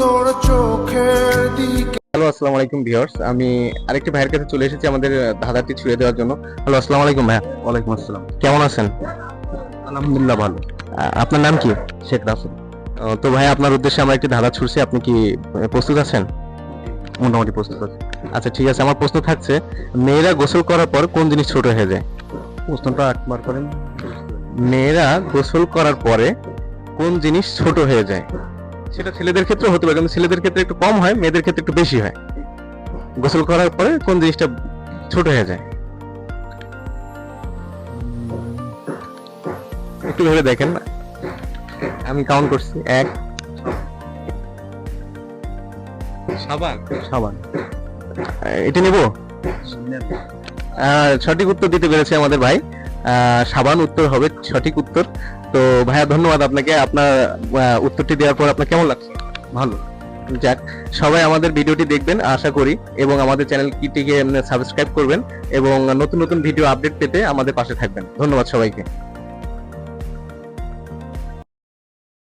তোর চোখের দিকে। হ্যালো আসসালামু আলাইকুম ভিউয়ার্স। আমি আরেকটি ভাইয়ের কাছে চলে এসেছি আমাদের ধাঁধাটি ছুঁয়ে দেওয়ার জন্য। হ্যালো আসসালামু আলাইকুম ভাইয়া। ওয়ালাইকুম আসসালাম। কেমন আছেন? আলহামদুলিল্লাহ ভালো। আপনার নাম কি? শেখ রাসেল। তো ভাই আপনার উদ্দেশ্যে আমরা একটি ধাঁধা ছুড়ছি। আপনি কি প্রস্তুত আছেন? মোটামুটি প্রস্তুত আছে। আচ্ছা ঠিক আছে। আমার প্রশ্ন থাকছে মেয়েরা গোসল করার পর কোন জিনিস ছোট হয়ে যায়? প্রশ্নটা একবার করেন। মেয়েরা গোসল করার পরে কোন জিনিস ছোট হয়ে যায়? সেটা ছেলেদের ক্ষেত্রে হতে পারে কিন্তু ছেলেদের ক্ষেত্রে একটু কম হয় মেয়েদের ক্ষেত্রে একটু বেশি হয়। গোসল করার পরে কোন জিনিসটা ছোট হয়ে যায়? একটু ভেবে দেখেন। আমি কাউন্ট করছি এক সাবান। সাবান। এটা নেব। আহ, সঠিক উত্তর দিতে পেরেছে আমাদের ভাই। সাবান উত্তর হবে সঠিক উত্তর। তো ভাইয়া ধন্যবাদ আপনাকে। আপনার উত্তরটি দেওয়ার পর আপনার কেমন লাগছে? ভালো। যাক সবাই আমাদের ভিডিওটি দেখবেন আশা করি এবং আমাদের চ্যানেলটিকে সাবস্ক্রাইব করবেন এবং নতুন নতুন ভিডিও আপডেট পেতে আমাদের পাশে থাকবেন। ধন্যবাদ সবাইকে।